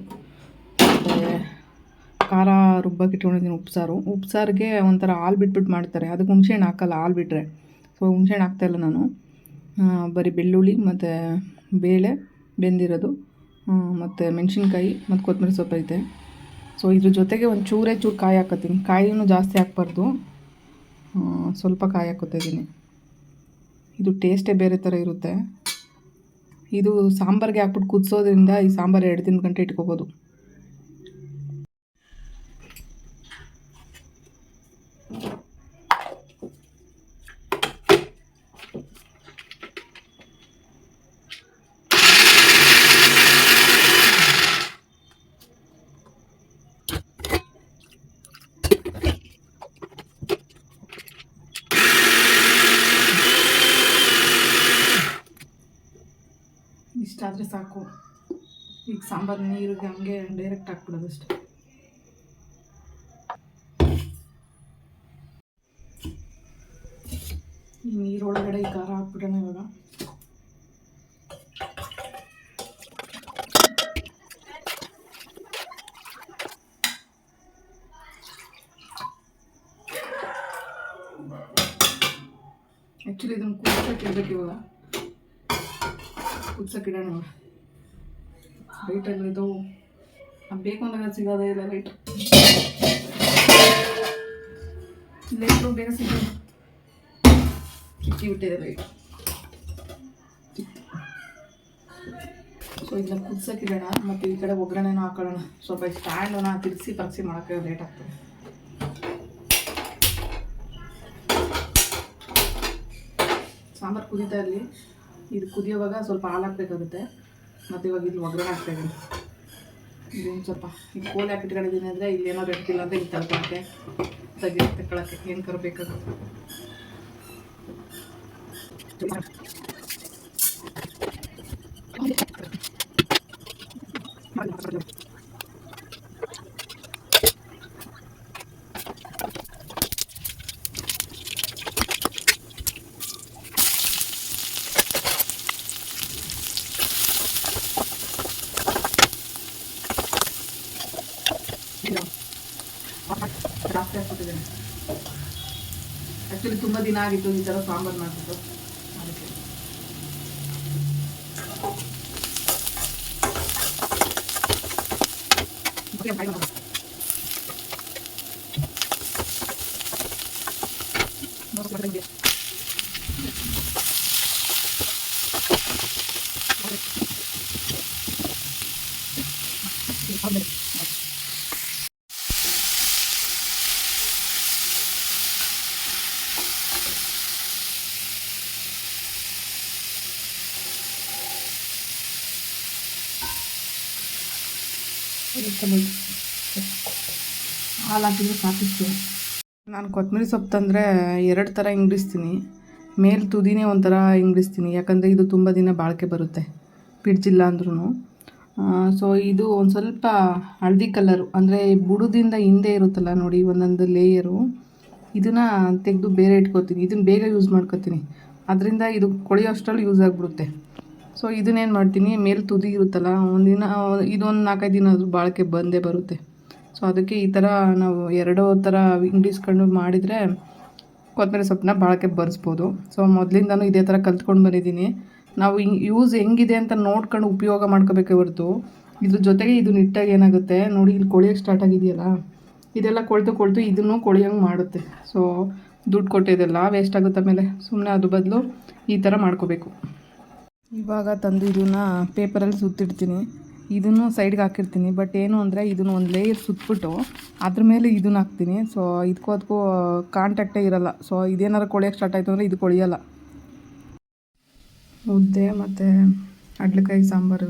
ಖಾರ ರುಬ್ಬಕ್ಕೆ ಇಟ್ಕೊಂಡಿದ್ದೀನಿ ಉಪ್ಸಾರು ಉಪ್ಸಾರಿಗೆ ಒಂಥರ ಹಾಲು ಬಿಟ್ಬಿಟ್ಟು ಮಾಡ್ತಾರೆ. ಅದಕ್ಕೆ ಹುಣ್ಸೆಹಣ್ಣು ಹಾಕಲ್ಲ, ಹಾಲು ಬಿಟ್ಟರೆ ಸೊ ಹುಣ್ಸೆಹಣ್ಣು ಹಾಕ್ತಾಯಿಲ್ಲ ನಾನು. ಬರೀ ಬೆಳ್ಳುಳ್ಳಿ ಮತ್ತು ಬೇಳೆ ಬೆಂದಿರೋದು. ಮತ್ತು ಮೆಣಸಿನ್ಕಾಯಿ ಮತ್ತು ಕೊತ್ತಂಬರಿ ಸೊಪ್ಪು ಐತೆ. ಸೊ ಇದ್ರ ಜೊತೆಗೆ ಒಂದು ಚೂರೇ ಚೂರು ಕಾಯಿ ಹಾಕತ್ತೀನಿ. ಕಾಯಿನೂ ಜಾಸ್ತಿ ಹಾಕ್ಬಾರ್ದು. ಸ್ವಲ್ಪ ಕಾಯಿ ಹಾಕೋತಿದ್ದೀನಿ ಇದು ಟೇಸ್ಟೇ ಬೇರೆ ಥರ ಇರುತ್ತೆ. ಇದು ಸಾಂಬಾರಿಗೆ ಹಾಕ್ಬಿಟ್ಟು ಕುದಿಸೋದ್ರಿಂದ ಈ ಸಾಂಬಾರು ಎರಡು ದಿನ ಗಂಟೆ ಇಟ್ಕೋಬೋದು ಇಷ್ಟಾದರೆ ಸಾಕು ಈಗ ಸಾಂಬಾರು ನೀರಿಗೆ ಹಂಗೆ ಡೈರೆಕ್ಟ್ ಹಾಕ್ಬಿಡೋದು ಅಷ್ಟೇ ಈ ನೀರೊಳಗಡೆ ಈ ಖಾರ ಹಾಕ್ಬಿಡೋಣ ಇವಾಗ ಆ್ಯಕ್ಚುಲಿ ಇದನ್ನು ಕುದಿಸೋಕೆ ಇಡ್ಬೇಕು ಇವಾಗ ಕುದ್ಸಕ್ಕೆ ಇಡೋಣ ಇವಾಗ ಅದು ಬೇಕು ಅಂದಾಗ ಸಿಗೋದೇ ಇಲ್ಲ ಲೈಟ್ ಲೈಟ್ ಬೇಗ ಚಿಕ್ಕಿ ಬಿಟ್ಟಿದೆ ಲೈಟ್ ಸೊ ಇದನ್ನ ಕುದಿಸಕ್ಕಿಡೋಣ ಮತ್ತು ಈ ಕಡೆ ಒಗ್ಗರಣೆನೂ ಹಾಕೊಳ್ಳೋಣ. ಸ್ವಲ್ಪ ಸ್ಟ್ಯಾಂಡನ್ನ ತಿರ್ಸಿ ಪರ್ಸಿ ಮಾಡೋಕ್ಕೆ ಲೇಟ್ ಆಗ್ತದೆ. ಸಾಂಬಾರು ಕುದೀತಾ ಇರಲಿ. ಇದು ಕುದಿಯೋವಾಗ ಸ್ವಲ್ಪ ಹಾಲು ಹಾಕ್ಬೇಕಾಗುತ್ತೆ. ಮತ್ತು ಇವಾಗ ಇಲ್ಲಿ ಒಗ್ಗರಣೆ ಹಾಕ್ತಾಯಿದ್ದೀನಿ ಇದೇನು ಸ್ವಲ್ಪ ಈ ಕೋಳಿ ಹಾಕಿಟ್ಕೊಂಡಿದ್ದೀನಿ ಅಂದರೆ ಇಲ್ಲೇನೋ ಬೆಟ್ಟಿಲ್ಲ ಅಂದರೆ ಇಲ್ಲಿ ತಲುಪಕ್ಕೆ ತೆಗಿ ತಗೊಳಕ್ಕೆ ಏನು ಕರು ಬೇಕಾಗುತ್ತೆ ಜಾಸ್ತಿ ಹಾಕ್ಬಿಟ್ಟಿದ್ದೇನೆ ಆ್ಯಕ್ಚುಲಿ ತುಂಬ ದಿನ ಆಗಿತ್ತು ಈ ಥರ ಸಾಂಬಾರು ಮಾಡಿಬಿಟ್ಟು ಅದಕ್ಕೆ Okay, ಬಾಯ್. ನೋಡು, ಬರ್ತಾ ಇದೆ. ಆಮೇಲೆ. ಹಾಲು ಹಾಕಿದ್ರೆ ನಾನು ಕೊತ್ತಂಬರಿ ಸೊಪ್ಪು ತಂದರೆ ಎರಡು ಥರ ಇಂಗ್ರಿಸ್ತೀನಿ ಮೇಲ್ ತುದಿನೇ ಒಂಥರ ಇಂಗ್ರಿಸ್ತೀನಿ ಯಾಕಂದರೆ ಇದು ತುಂಬ ದಿನ ಬಾಳಿಕೆ ಬರುತ್ತೆ ಪಿಡ್ಜಿಲ್ಲ ಅಂದ್ರೂ ಸೊ ಇದು ಒಂದು ಸ್ವಲ್ಪ ಹಳದಿ ಕಲರು, ಅಂದರೆ ಬುಡದಿಂದ ಹಿಂದೆ ಇರುತ್ತಲ್ಲ ನೋಡಿ, ಒಂದೊಂದು ಲೇಯರು ಇದನ್ನು ತೆಗೆದು ಬೇರೆ ಇಟ್ಕೋತೀನಿ. ಇದನ್ನು ಬೇಗ ಯೂಸ್ ಮಾಡ್ಕೋತೀನಿ. ಅದರಿಂದ ಇದು ಕೊಳೆಯೋ ಅಷ್ಟರಲ್ಲಿ ಯೂಸ್ ಆಗಿಬಿಡುತ್ತೆ. ಸೊ ಇದನ್ನೇನು ಮಾಡ್ತೀನಿ, ಮೇಲೆ ತುದಿ ಇರುತ್ತಲ್ಲ, ಒಂದಿನ, ಇದೊಂದು ನಾಲ್ಕೈದು ದಿನ ಆದರೂ ಬಾಳಿಕೆ ಬಂದೇ ಬರುತ್ತೆ. ಸೊ ಅದಕ್ಕೆ ಈ ಥರ ನಾವು ಎರಡೋ ಥರ ಇಂಗ್ಲೀಷ್ಕೊಂಡು ಮಾಡಿದರೆ ಕೊತ್ತಂಬರಿ ಸೊಪ್ಪನ್ನ ಬಾಳಕ್ಕೆ ಬರೆಸ್ಬೋದು ಸೊ ಮೊದಲಿಂದನೂ ಇದೇ ಥರ ಕಲ್ತ್ಕೊಂಡು ಬಂದಿದ್ದೀನಿ. ನಾವು ಯೂಸ್ ಹೆಂಗಿದೆ ಅಂತ ನೋಡ್ಕೊಂಡು ಉಪಯೋಗ ಮಾಡ್ಕೋಬೇಕೇ ಹೊರತು. ಇದ್ರ ಜೊತೆಗೆ ಇದು ನಿಟ್ಟಾಗಿ ಏನಾಗುತ್ತೆ? ನೋಡಿ, ಇಲ್ಲಿ ಕೊಳಿಯೋಕ್ಕೆ ಸ್ಟಾರ್ಟ್ ಆಗಿದೆಯಲ್ಲ? ಇದೆಲ್ಲ ಕೊಳ್ತು ಕೊಳ್ತು ಇದನ್ನು ಕೊಳಿಯೋಂಗೆ ಮಾಡುತ್ತೆ. ಸೊ ದುಡ್ಡು ಕೊಟ್ಟಿದ್ದೆಲ್ಲ ವೇಸ್ಟ್ ಆಗುತ್ತೆ ಆಮೇಲೆ ಸುಮ್ಮನೆ ಅದು ಬದಲು ಈ ಥರ ಮಾಡ್ಕೋಬೇಕು. ಇವಾಗ ತಂದು ಇದನ್ನು ಪೇಪರಲ್ಲಿ ಸುತ್ತಿಡ್ತೀನಿ. ಇದನ್ನು ಸೈಡ್ಗೆ ಹಾಕಿರ್ತೀನಿ. ಬಟ್ ಏನು ಅಂದರೆ ಇದನ್ನು ಒಂದು ಲೇಯರ್ ಸುತ್ತಬಿಟ್ಟು ಅದ್ರ ಮೇಲೆ ಇದನ್ನು ಹಾಕ್ತೀನಿ. ಸೊ ಇದಕ್ಕೂ ಅದಕ್ಕೂ ಕಾಂಟ್ಯಾಕ್ಟೇ ಇರಲ್ಲ. ಸೊ ಇದೇನಾರು ಕೊಳಿಯೋಕೆ ಸ್ಟಾರ್ಟ್ ಆಯಿತು ಅಂದರೆ ಇದು ಕೊಳಿಯಲ್ಲ. ಮುದ್ದೆ ಮತ್ತು ಅಡ್ಲಕಾಯಿ ಸಾಂಬಾರು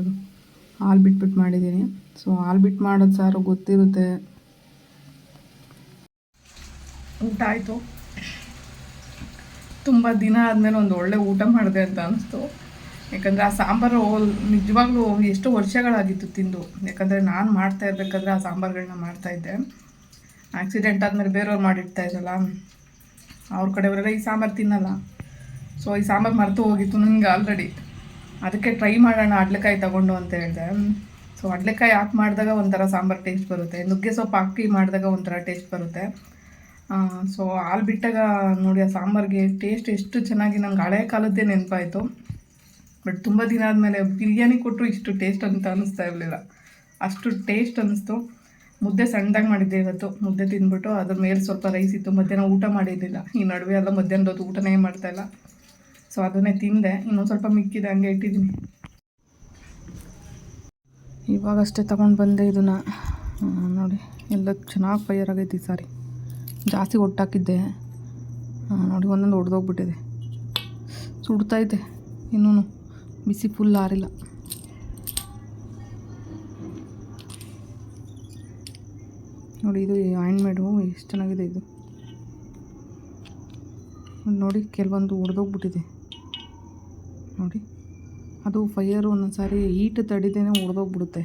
ಹಾಲು ಬಿಟ್ಬಿಟ್ಟು ಮಾಡಿದ್ದೀನಿ. ಸೊ ಹಾಲು ಬಿಟ್ಟು ಮಾಡೋದು ಸಾರು ಗೊತ್ತಿರುತ್ತೆ. ಊಟ ಆಯಿತು. ತುಂಬ ದಿನ ಆದಮೇಲೆ ಒಂದು ಒಳ್ಳೆ ಊಟ ಮಾಡಿದೆ ಅಂತ ಅನಿಸ್ತು. ಯಾಕಂದರೆ ಆ ಸಾಂಬಾರು ನಿಜವಾಗ್ಲೂ ಎಷ್ಟು ವರ್ಷಗಳಾಗಿತ್ತು ತಿಂದು. ಯಾಕಂದರೆ ನಾನು ಮಾಡ್ತಾ ಇರ್ಬೇಕಾದ್ರೆ ಆ ಸಾಂಬಾರುಗಳನ್ನ ಮಾಡ್ತಾಯಿದ್ದೆ ಆಕ್ಸಿಡೆಂಟ್ ಆದಮೇಲೆ ಬೇರೆಯವ್ರು ಮಾಡಿಡ್ತಾ ಇದ್ದಲ್ಲ ಅವ್ರ ಕಡೆಯವರೆಲ್ಲ ಈ ಸಾಂಬಾರು ತಿನ್ನಲ್ಲ. ಸೊ ಈ ಸಾಂಬಾರು ಮರೆತು ಹೋಗಿತ್ತು ನನಗೆ ಆಲ್ರೆಡಿ ಅದಕ್ಕೆ ಟ್ರೈ ಮಾಡೋಣ, ಅಡ್ಲೆಕಾಯಿ ತಗೊಂಡು ಅಂತ ಹೇಳಿದೆ. ಸೊ ಅಡ್ಲೆಕಾಯಿ ಹಾಕಿ ಮಾಡಿದಾಗ ಒಂಥರ ಸಾಂಬಾರು ಟೇಸ್ಟ್ ಬರುತ್ತೆ. ನುಗ್ಗೆ ಸೊಪ್ಪು ಹಾಕಿ ಮಾಡಿದಾಗ ಒಂಥರ ಟೇಸ್ಟ್ ಬರುತ್ತೆ. ಸೊ ಹಾಲು ಬಿಟ್ಟಾಗ ನೋಡಿ ಆ ಸಾಂಬಾರಿಗೆ ಟೇಸ್ಟ್ ಎಷ್ಟು ಚೆನ್ನಾಗಿ ನಂಗೆ ಹಳೆ ಕಾಲದ್ದೇ ನೆನಪಾಯಿತು. ಬಟ್ ತುಂಬ ದಿನ ಆದಮೇಲೆ ಬಿರಿಯಾನಿ ಕೊಟ್ಟರು ಇಷ್ಟು ಟೇಸ್ಟ್ ಅಂತ ಅನ್ನಿಸ್ತಾ ಇರಲಿಲ್ಲ. ಅಷ್ಟು ಟೇಸ್ಟ್ ಅನ್ನಿಸ್ತು ಮುದ್ದೆ ಸಣ್ಣದಾಗಿ ಮಾಡಿದ್ದೆ ಇವತ್ತು. ಮುದ್ದೆ ತಿಂದ್ಬಿಟ್ಟು ಅದ್ರ ಮೇಲೆ ಸ್ವಲ್ಪ ರೈಸ್ ಇತ್ತು. ಮಧ್ಯಾಹ್ನ ಊಟ ಮಾಡಿರಲಿಲ್ಲ. ಈ ನಡುವೆ ಎಲ್ಲ ಮಧ್ಯಾಹ್ನದ ಹೊತ್ತು ಊಟನೇ ಮಾಡ್ತಾಯಿಲ್ಲ ಸೊ ಅದನ್ನೇ ತಿಂದೆ. ಇನ್ನೊಂದು ಸ್ವಲ್ಪ ಮಿಕ್ಕಿದೆ. ಹಂಗೆ ಇಟ್ಟಿದ್ದೀನಿ. ಇವಾಗಷ್ಟೇ ತೊಗೊಂಡು ಬಂದೆ ಇದನ್ನು. ನೋಡಿ. ಎಲ್ಲ ಚೆನ್ನಾಗಿ ಫೈಯರ್ ಆಗೈತಿ ಸಾರಿ. ಜಾಸ್ತಿ ಒಟ್ಟಾಕಿದ್ದೆ. ನೋಡಿ, ಒಂದೊಂದು ಒಡೆದೋಗ್ಬಿಟ್ಟಿದೆ. ಸುಡ್ತೈತೆ ಇನ್ನೂ ಬಿಸಿ ಫುಲ್ ಆರಿಲ್ಲ. ನೋಡಿ ಇದು ಆಯಿಂಟ್ಮೆಂಟು ಎಷ್ಟು ಚೆನ್ನಾಗಿದೆ ಇದು. ನೋಡಿ, ಕೆಲವೊಂದು ಒಡೆದೋಗ್ಬಿಟ್ಟಿದೆ. ನೋಡಿ, ಅದು ಫೈಯರು ಒಂದೊಂದು ಸಾರಿ ಹೀಟ್ ತಡಿದೇನೆ ಒಡೆದೋಗ್ಬಿಡುತ್ತೆ.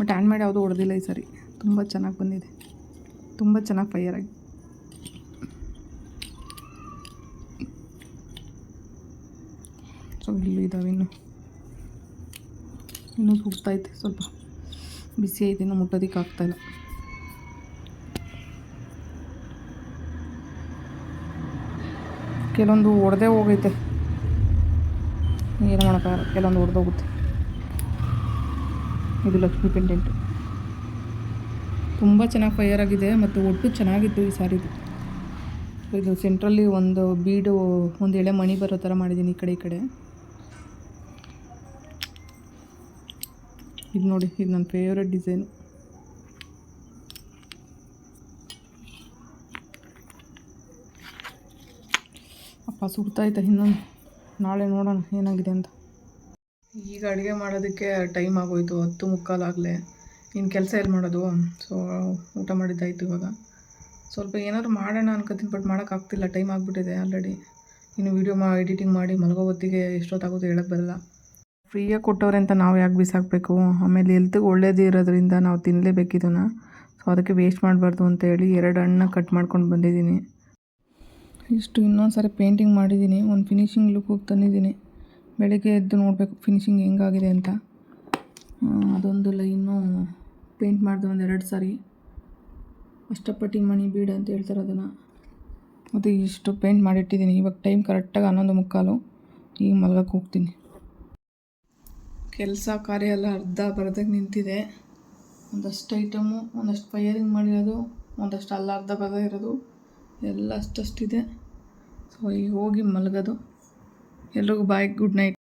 ಬಟ್ ಹ್ಯಾಂಡ್ಮೇಡ್ ಯಾವುದೂ ಹೊಡೆದಿಲ್ಲ ಈ ಸಾರಿ. ತುಂಬ ಚೆನ್ನಾಗಿ ಬಂದಿದೆ. ತುಂಬ ಚೆನ್ನಾಗಿ ಫೈಯರ್ ಆಗಿ. ಸೊ ಇಲ್ಲೂ ಇದ್ದಾವೆ ಇನ್ನು ಸುಡ್ತೈತೆ, ಸ್ವಲ್ಪ ಬಿಸಿ ಐತೆ ಇನ್ನು ಮುಟ್ಟೋದಕ್ಕೆ ಆಗ್ತಾಯಿಲ್ಲ ಕೆಲವೊಂದು ಒಡೆದೇ ಹೋಗೈತೆ. ಏನು ಮಾಡೋಕ್ಕಾಗಲ್ಲ, ಕೆಲವೊಂದು ಒಡೆದೋಗುತ್ತೆ ಇದು ಲಕ್ಷ್ಮಿ ಪೆಂಡೆಂಟು. ತುಂಬ ಚೆನ್ನಾಗಿ ಫೈಯರ್ ಆಗಿದೆ, ಮತ್ತು ಒಟ್ಟು ಚೆನ್ನಾಗಿತ್ತು ಈ ಸಾರಿದು ಇದು. ಸೆಂಟ್ರಲ್ಲಿ ಒಂದು ಬೀಡು, ಒಂದು ಎಳೆ ಮಣಿ ಬರೋ ಥರ ಮಾಡಿದ್ದೀನಿ ಈ ಕಡೆ ಈ ಕಡೆ. ಇದು ನೋಡಿ, ಇದು ನನ್ನ ಫೇವ್ರೆಟ್ ಡಿಸೈನು ಅಪ್ಪ ಸುಡ್ತೈತೆ ಇನ್ನೊಂದು. ನಾಳೆ ನೋಡೋಣ ಏನಾಗಿದೆ ಅಂತ. ಈಗ ಅಡುಗೆ ಮಾಡೋದಕ್ಕೆ ಟೈಮ್ ಆಗೋಯ್ತು, ಹತ್ತು ಮುಕ್ಕಾಲಾಗಲೇ ಇನ್ನು ಕೆಲಸ ಎಲ್ಲಿ ಮಾಡೋದು? ಸೊ ಊಟ ಮಾಡಿದ್ದಾಯ್ತು ಇವಾಗ. ಸ್ವಲ್ಪ ಏನಾದ್ರು ಮಾಡೋಣ ಅನ್ಕೋತೀನಿ ಬಟ್ ಮಾಡೋಕ್ಕಾಗ್ತಿಲ್ಲ ಟೈಮ್ ಆಗಿಬಿಟ್ಟಿದೆ ಆಲ್ರೆಡಿ ಇನ್ನು ವೀಡಿಯೋ ಮಾ ಎಡಿಟಿಂಗ್ ಮಾಡಿ ಮಲಗೋ ಹೊತ್ತಿಗೆ ಎಷ್ಟೊತ್ತಾಗೋದು ಹೇಳಕ್ಕೆ ಬರಲ್ಲ. ಫ್ರೀಯಾಗಿ ಕೊಟ್ಟವ್ರೆ ಅಂತ ನಾವು ಯಾಕೆ ಬಿಸಾಕಬೇಕು? ಆಮೇಲೆ ಎಲ್ತಿಗೆ ಒಳ್ಳೇದು ಇರೋದ್ರಿಂದ ನಾವು ತಿನ್ನಲೇಬೇಕು ಇದನ್ನು. ಸೊ ಅದಕ್ಕೆ ವೇಸ್ಟ್ ಮಾಡಬಾರ್ದು ಅಂತೇಳಿ ಎರಡು ಹಣ್ಣು ಕಟ್ ಮಾಡ್ಕೊಂಡು ಬಂದಿದ್ದೀನಿ. ಇಷ್ಟು ಇನ್ನೊಂದು ಸಾರಿ ಪೇಂಟಿಂಗ್ ಮಾಡಿದ್ದೀನಿ. ಒಂದು ಫಿನಿಶಿಂಗ್ ಲುಕ್ ಹೋಗಿ ತಂದಿದ್ದೀನಿ. ಬೆಳಗ್ಗೆ ಎದ್ದು ನೋಡಬೇಕು ಫಿನಿಶಿಂಗ್ ಹೆಂಗಾಗಿದೆ ಅಂತ. ಅದೊಂದು ಲೈನು ಪೇಂಟ್ ಮಾಡಿದೆ ಒಂದು ಎರಡು ಸಾರಿ. ಅಷ್ಟಪಟ್ಟಿ ಮಣಿ ಬೀಡ ಅಂತ ಹೇಳ್ತಾರೆ ಅದನ್ನು. ಮತ್ತು ಇಷ್ಟು ಪೇಂಟ್ ಮಾಡಿಟ್ಟಿದ್ದೀನಿ. ಇವಾಗ ಟೈಮ್ ಕರೆಕ್ಟಾಗಿ ಹನ್ನೊಂದು ಮುಕ್ಕಾಲು. ಈಗ ಮಲಗಕ್ಕೆ ಹೋಗ್ತೀನಿ. ಕೆಲಸ ಕಾರ್ಯ ಎಲ್ಲ ಅರ್ಧ ಬರ್ದಾಗ ನಿಂತಿದೆ. ಒಂದಷ್ಟು ಐಟಮು ಒಂದಷ್ಟು ಫೈಯರಿಂಗ್ ಮಾಡಿರೋದು, ಒಂದಷ್ಟು ಅಲ್ಲ ಅರ್ಧ ಬರ್ದ ಇರೋದು, ಎಲ್ಲ ಅಷ್ಟಷ್ಟಿದೆ. ಸೊ ಈಗ ಹೋಗಿ ಮಲಗೋದು. ಎಲ್ರಿಗೂ ಬಾಯ್ ಗುಡ್ ನೈಟ್